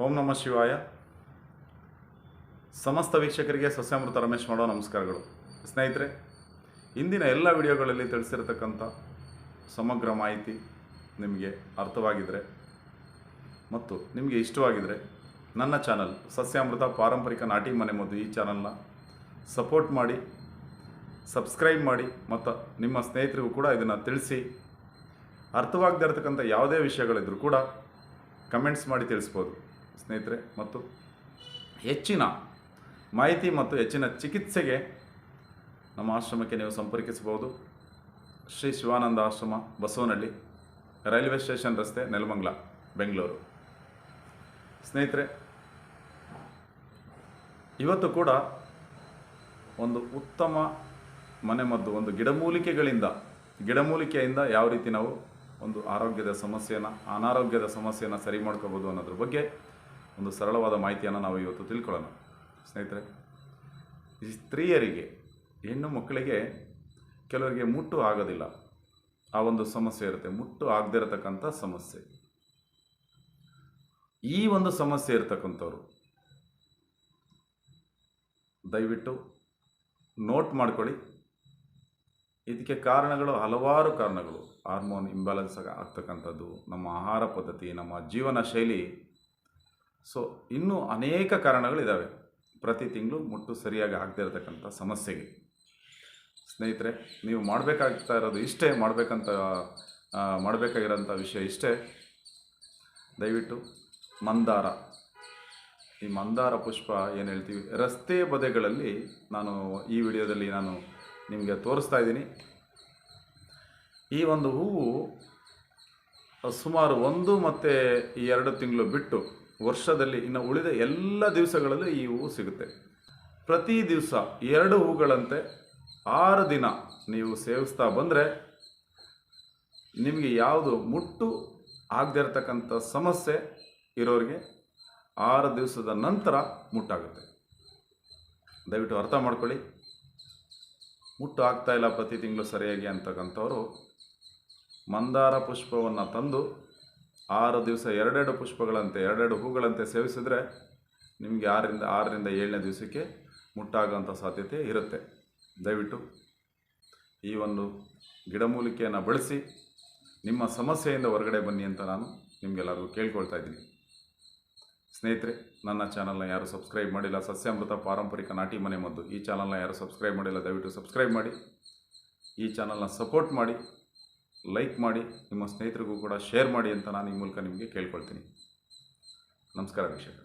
ಓಂ ನಮಃ ಶಿವಾಯ. ಸಮಸ್ತ ವೀಕ್ಷಕರಿಗೆ ಸಸ್ಯಾಮೃತ ರಮೇಶ್ ಮಾಡೋ ನಮಸ್ಕಾರಗಳು. ಸ್ನೇಹಿತರೆ, ಇಂದಿನ ಎಲ್ಲ ವಿಡಿಯೋಗಳಲ್ಲಿ ತಿಳಿಸಿರತಕ್ಕಂಥ ಸಮಗ್ರ ಮಾಹಿತಿ ನಿಮಗೆ ಅರ್ಥವಾಗಿದ್ದರೆ ಮತ್ತು ನಿಮಗೆ ಇಷ್ಟವಾಗಿದ್ದರೆ ನನ್ನ ಚಾನಲ್ ಸಸ್ಯಾಮೃತ ಪಾರಂಪರಿಕ ನಾಟಿ ಮನೆ ಮದ್ದು ಈ ಚಾನಲ್ನ ಸಪೋರ್ಟ್ ಮಾಡಿ, ಸಬ್ಸ್ಕ್ರೈಬ್ ಮಾಡಿ ಮತ್ತು ನಿಮ್ಮ ಸ್ನೇಹಿತರಿಗೂ ಕೂಡ ಇದನ್ನು ತಿಳಿಸಿ. ಅರ್ಥವಾಗದೇ ಇರತಕ್ಕಂಥ ಯಾವುದೇ ವಿಷಯಗಳಿದ್ರೂ ಕೂಡ ಕಮೆಂಟ್ಸ್ ಮಾಡಿ ತಿಳಿಸ್ಬೋದು. ಸ್ನೇಹಿತರೆ, ಮತ್ತು ಹೆಚ್ಚಿನ ಮಾಹಿತಿ ಮತ್ತು ಹೆಚ್ಚಿನ ಚಿಕಿತ್ಸೆಗೆ ನಮ್ಮ ಆಶ್ರಮಕ್ಕೆ ನೀವು ಸಂಪರ್ಕಿಸಬಹುದು. ಶ್ರೀ ಶಿವಾನಂದ ಆಶ್ರಮ, ಬಸವನಹಳ್ಳಿ, ರೈಲ್ವೆ ಸ್ಟೇಷನ್ ರಸ್ತೆ, ನೆಲಮಂಗ್ಲ, ಬೆಂಗಳೂರು. ಸ್ನೇಹಿತರೆ, ಇವತ್ತು ಕೂಡ ಒಂದು ಉತ್ತಮ ಮನೆಮದ್ದು, ಒಂದು ಗಿಡಮೂಲಿಕೆಗಳಿಂದ, ಗಿಡಮೂಲಿಕೆಯಿಂದ ಯಾವ ರೀತಿ ನಾವು ಒಂದು ಆರೋಗ್ಯದ ಸಮಸ್ಯೆಯನ್ನು, ಅನಾರೋಗ್ಯದ ಸಮಸ್ಯೆಯನ್ನು ಸರಿ ಮಾಡ್ಕೋಬೋದು ಅನ್ನೋದ್ರ ಬಗ್ಗೆ ಒಂದು ಸರಳವಾದ ಮಾಹಿತಿಯನ್ನು ನಾವು ಇವತ್ತು ತಿಳ್ಕೊಳ್ಳೋಣ. ಸ್ನೇಹಿತರೆ ಸ್ತ್ರೀಯರಿಗೆ, ಹೆಣ್ಣು ಮಕ್ಕಳಿಗೆ ಕೆಲವರಿಗೆ ಮುಟ್ಟು ಆಗೋದಿಲ್ಲ. ಆ ಒಂದು ಸಮಸ್ಯೆ ಇರುತ್ತೆ. ಮುಟ್ಟು ಆಗದೇ ಇರತಕ್ಕಂಥ ಸಮಸ್ಯೆ. ಈ ಒಂದು ಸಮಸ್ಯೆ ಇರತಕ್ಕಂಥವ್ರು, ದಯವಿಟ್ಟು ನೋಟ್ ಮಾಡ್ಕೊಳ್ಳಿ. ಇದಕ್ಕೆ ಕಾರಣಗಳು, ಹಲವಾರು ಕಾರಣಗಳು. ಹಾರ್ಮೋನ್ ಇಂಬ್ಯಾಲೆನ್ಸ್ ಆಗ್ತಕ್ಕಂಥದ್ದು, ನಮ್ಮ ಆಹಾರ ಪದ್ಧತಿ, ನಮ್ಮ ಜೀವನ ಶೈಲಿ ಸೊ ಇನ್ನೂ ಅನೇಕ ಕಾರಣಗಳಿದ್ದಾವೆ ಪ್ರತಿ ತಿಂಗಳು ಮುಟ್ಟು ಸರಿಯಾಗಿ ಆಗದೇ ಇರತಕ್ಕಂಥ ಸಮಸ್ಯೆಗೆ. ಸ್ನೇಹಿತರೆ, ನೀವು ಮಾಡಬೇಕಾಗ್ತಾ ಇರೋದು ಇಷ್ಟೇ, ಮಾಡಬೇಕಂತ ಮಾಡಬೇಕಾಗಿರೋಂಥ ವಿಷಯ ಇಷ್ಟೇ. ದಯವಿಟ್ಟು ಮಂದಾರ. ಈ ಮಂದಾರ ಪುಷ್ಪ ಏನು ಹೇಳ್ತೀವಿ? ರಸ್ತೆ ಬದೆಗಳಲ್ಲಿ ನಾನು ಈ ವಿಡಿಯೋದಲ್ಲಿ ನಾನು ನಿಮಗೆ ತೋರಿಸ್ತಾ ಇದ್ದೀನಿ. ಈ ಒಂದು ಹೂವು ಸುಮಾರು ಒಂದು ಮತ್ತು ಎರಡು ತಿಂಗಳು ಬಿಟ್ಟು ವರ್ಷದಲ್ಲಿ ಇನ್ನು ಉಳಿದ ಎಲ್ಲ ದಿವಸಗಳಲ್ಲೂ ಈ ಹೂವು ಸಿಗುತ್ತೆ. ಪ್ರತಿ ದಿವಸ ಎರಡು ಹೂಗಳಂತೆ ಆರು ದಿನ ನೀವು ಸೇವಿಸ್ತಾ ಬಂದರೆ ನಿಮಗೆ ಯಾವುದು ಮುಟ್ಟು ಆಗದೇ ಇರತಕ್ಕಂಥ ಸಮಸ್ಯೆ ಇರೋರಿಗೆ ಆರು ದಿವಸದ ನಂತರ ಮುಟ್ಟಾಗುತ್ತೆ. ದಯವಿಟ್ಟು ಅರ್ಥ ಮಾಡ್ಕೊಳ್ಳಿ. ಮುಟ್ಟು ಆಗ್ತಾಯಿಲ್ಲ ಪ್ರತಿ ತಿಂಗಳು ಸರಿಯಾಗಿ ಅಂತಕ್ಕಂಥವ್ರು ಮಂದಾರ ಪುಷ್ಪವನ್ನು ತಂದು ಆರು ದಿವಸ ಎರಡೆರಡು ಪುಷ್ಪಗಳಂತೆ, ಎರಡೆರಡು ಹೂಗಳಂತೆ ಸೇವಿಸಿದರೆ ನಿಮಗೆ ಆರರಿಂದ ಆರರಿಂದ ಏಳನೇ ದಿವಸಕ್ಕೆ ಮುಟ್ಟಾಗುವಂಥ ಸಾಧ್ಯತೆ ಇರುತ್ತೆ. ದಯವಿಟ್ಟು ಈ ಒಂದು ಗಿಡಮೂಲಿಕೆಯನ್ನು ಬಳಸಿ, ನಿಮ್ಮ ಸಮಸ್ಯೆಯಿಂದ ಹೊರಗಡೆ ಬನ್ನಿ ಅಂತ ನಾನು ನಿಮಗೆಲ್ಲರಿಗೂ ಕೇಳ್ಕೊಳ್ತಾ ಇದ್ದೀನಿ. ಸ್ನೇಹಿತರೆ, ನನ್ನ ಚಾನಲ್ನ ಯಾರು ಸಬ್ಸ್ಕ್ರೈಬ್ ಮಾಡಿಲ್ಲ, ಸಸ್ಯಾಮೃತ ಪಾರಂಪರಿಕ ನಾಟಿ ಮನೆ ಮದ್ದು, ಈ ಚಾನಲ್ನ ಯಾರು ಸಬ್ಸ್ಕ್ರೈಬ್ ಮಾಡಿಲ್ಲ, ದಯವಿಟ್ಟು ಸಬ್ಸ್ಕ್ರೈಬ್ ಮಾಡಿ, ಈ ಚಾನಲ್ನ ಸಪೋರ್ಟ್ ಮಾಡಿ. ಲೈಕ್ ಮಾಡಿ, ನಿಮ್ಮ ಸ್ನೇಹಿತರಿಗೂ ಕೂಡ ಶೇರ್ ಮಾಡಿ ಅಂತ ನಾನು ಈ ಮೂಲಕ ನಿಮಗೆ ಕೇಳ್ಕೊಳ್ತೀನಿ. ನಮಸ್ಕಾರ ವೀಕ್ಷಕರೇ.